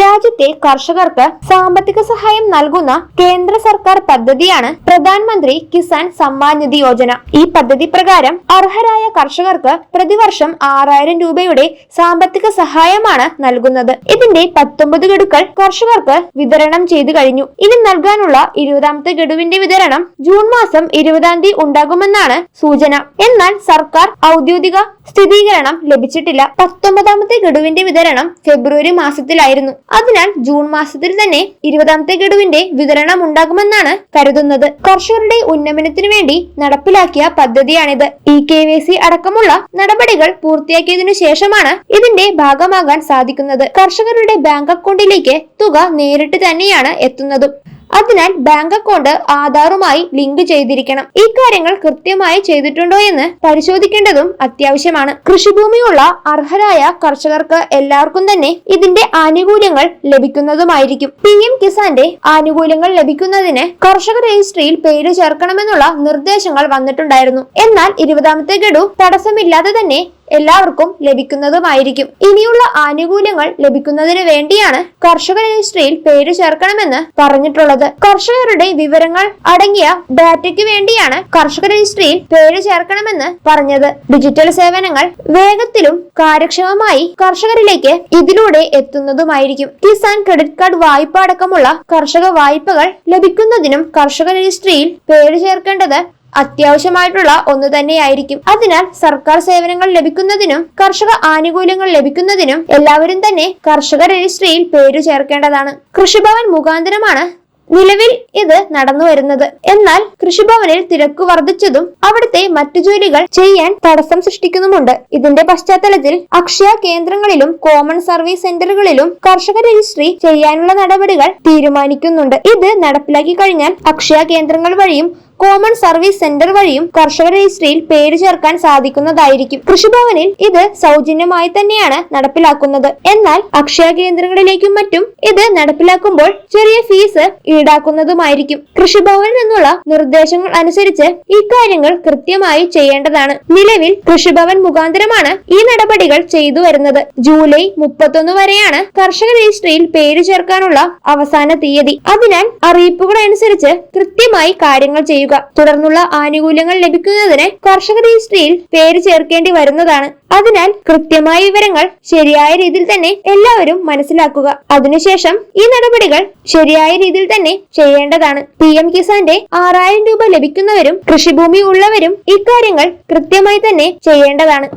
രാജ്യത്തെ കർഷകർക്ക് സാമ്പത്തിക സഹായം നൽകുന്ന കേന്ദ്ര സർക്കാർ പദ്ധതിയാണ് പ്രധാനമന്ത്രി കിസാൻ സമ്മാൻ നിധി യോജന. ഈ പദ്ധതി പ്രകാരം അർഹരായ കർഷകർക്ക് പ്രതിവർഷം ആറായിരം രൂപയുടെ സാമ്പത്തിക സഹായമാണ് നൽകുന്നത്. ഇതിന്റെ പത്തൊമ്പത് ഗഡുക്കൾ കർഷകർക്ക് വിതരണം ചെയ്തു കഴിഞ്ഞു. ഇനി നൽകാനുള്ള ഇരുപതാമത്തെ ഗഡുവിന്റെ വിതരണം ജൂൺ മാസം ഇരുപതാം തീയതി ഉണ്ടാകുമെന്നാണ് സൂചന. എന്നാൽ സർക്കാർ ഔദ്യോഗിക സ്ഥിരീകരണം ലഭിച്ചിട്ടില്ല. പത്തൊമ്പതാമത്തെ ഗഡുവിന്റെ വിതരണം ഫെബ്രുവരി മാസത്തിലായിരുന്നു. അതിനാൽ ജൂൺ മാസത്തിൽ തന്നെ ഇരുപതാമത്തെ ഗഡുവിന്റെ വിതരണം ഉണ്ടാകുമെന്നാണ് കരുതുന്നത്. കർഷകരുടെ ഉന്നമനത്തിനു വേണ്ടി നടപ്പിലാക്കിയ പദ്ധതിയാണിത്. ഇ കെ വി സി അടക്കമുള്ള നടപടികൾ പൂർത്തിയാക്കിയതിനു ശേഷമാണ് ഇതിന്റെ ഭാഗമാകാൻ സാധിക്കുന്നത്. കർഷകരുടെ ബാങ്ക് അക്കൗണ്ടിലേക്ക് തുക നേരിട്ട് തന്നെയാണ് എത്തുന്നതും. അതിനാൽ ബാങ്ക് അക്കൗണ്ട് ആധാറുമായി ലിങ്ക് ചെയ്തിരിക്കണം. ഈ കാര്യങ്ങൾ കൃത്യമായി ചെയ്തിട്ടുണ്ടോ എന്ന് പരിശോധിക്കേണ്ടതും അത്യാവശ്യമാണ്. കൃഷിഭൂമിയുള്ള അർഹരായ കർഷകർക്ക് എല്ലാവർക്കും തന്നെ ഇതിന്റെ ആനുകൂല്യങ്ങൾ ലഭിക്കുന്നതുമായിരിക്കും. പി എം കിസാന്റെ ആനുകൂല്യങ്ങൾ ലഭിക്കുന്നതിന് കർഷക രജിസ്ട്രിയിൽ പേര് ചേർക്കണമെന്നുള്ള നിർദ്ദേശങ്ങൾ വന്നിട്ടുണ്ടായിരുന്നു. എന്നാൽ ഇരുപതാമത്തെ ഗഡു തടസ്സമില്ലാതെ തന്നെ എല്ലാവർക്കും ലഭിക്കുന്നതുമായിരിക്കും. ഇനിയുള്ള ആനുകൂല്യങ്ങൾ ലഭിക്കുന്നതിന് വേണ്ടിയാണ് കർഷക രജിസ്ട്രിയിൽ പേര് ചേർക്കണമെന്ന് പറഞ്ഞിട്ടുള്ളത്. കർഷകരുടെ വിവരങ്ങൾ അടങ്ങിയ ഡാറ്റയ്ക്ക് വേണ്ടിയാണ് കർഷക രജിസ്ട്രിയിൽ പേര് ചേർക്കണമെന്ന് പറഞ്ഞത്. ഡിജിറ്റൽ സേവനങ്ങൾ വേഗത്തിലും കാര്യക്ഷമമായി കർഷകരിലേക്ക് ഇതിലൂടെ എത്തുന്നതുമായിരിക്കും. കിസാൻ ക്രെഡിറ്റ് കാർഡ് വായ്പ അടക്കമുള്ള കർഷക വായ്പകൾ ലഭിക്കുന്നതിനും കർഷക രജിസ്ട്രിയിൽ പേര് ചേർക്കേണ്ടത് അത്യാവശ്യമായിട്ടുള്ള ഒന്ന് തന്നെയായിരിക്കും. അതിനാൽ സർക്കാർ സേവനങ്ങൾ ലഭിക്കുന്നതിനും കർഷക ആനുകൂല്യങ്ങൾ ലഭിക്കുന്നതിനും എല്ലാവരും തന്നെ കർഷക രജിസ്ട്രിയിൽ പേരു ചേർക്കേണ്ടതാണ്. കൃഷിഭവൻ മുഖാന്തരമാണ് നിലവിൽ ഇത് നടന്നു വരുന്നത്. എന്നാൽ കൃഷിഭവനിൽ തിരക്ക് വർദ്ധിച്ചതും അവിടുത്തെ മറ്റു ജോലികൾ ചെയ്യാൻ തടസ്സം സൃഷ്ടിക്കുന്നുമുണ്ട്. ഇതിന്റെ പശ്ചാത്തലത്തിൽ അക്ഷയ കേന്ദ്രങ്ങളിലും കോമൺ സർവീസ് സെന്ററുകളിലും കർഷക രജിസ്ട്രി ചെയ്യാനുള്ള നടപടികൾ തീരുമാനിക്കുന്നുണ്ട്. ഇത് നടപ്പിലാക്കി കഴിഞ്ഞാൽ അക്ഷയ കേന്ദ്രങ്ങൾ വഴിയും കോമൺ സർവീസ് സെന്റർ വഴിയും കർഷക രജിസ്ട്രിയിൽ പേര് ചേർക്കാൻ സാധിക്കുന്നതായിരിക്കും. കൃഷിഭവനിൽ ഇത് സൗജന്യമായി തന്നെയാണ് നടപ്പിലാക്കുന്നത്. എന്നാൽ അക്ഷയ കേന്ദ്രങ്ങളിലേക്കും മറ്റും ഇത് നടപ്പിലാക്കുമ്പോൾ ചെറിയ ഫീസ് ഈടാക്കുന്നതുമായിരിക്കും. കൃഷിഭവനിൽ നിന്നുള്ള നിർദ്ദേശങ്ങൾ അനുസരിച്ച് ഇക്കാര്യങ്ങൾ കൃത്യമായി ചെയ്യേണ്ടതാണ്. നിലവിൽ കൃഷിഭവൻ മുഖാന്തരമാണ് ഈ നടപടികൾ ചെയ്തു വരുന്നത്. ജൂലൈ മുപ്പത്തൊന്ന് വരെയാണ് കർഷക രജിസ്ട്രിയിൽ പേര് ചേർക്കാനുള്ള അവസാന തീയതി. അതിനാൽ അറിയിപ്പുകൾ അനുസരിച്ച് കൃത്യമായി കാര്യങ്ങൾ ചെയ്യുക. തുടർന്നുള്ള ആനുകൂല്യങ്ങൾ ലഭിക്കുന്നതിന് കർഷക രജിസ്ട്രിയിൽ പേര് ചേർക്കേണ്ടി വരുന്നതാണ്. അതിനാൽ കൃത്യമായ വിവരങ്ങൾ ശരിയായ രീതിയിൽ തന്നെ എല്ലാവരും മനസ്സിലാക്കുക. അതിനുശേഷം ഈ നടപടികൾ ശരിയായ രീതിയിൽ തന്നെ ചെയ്യേണ്ടതാണ്. പി എം കിസാന്റെ ആറായിരം രൂപ ലഭിക്കുന്നവരും കൃഷിഭൂമി ഉള്ളവരും ഇക്കാര്യങ്ങൾ കൃത്യമായി തന്നെ ചെയ്യേണ്ടതാണ്.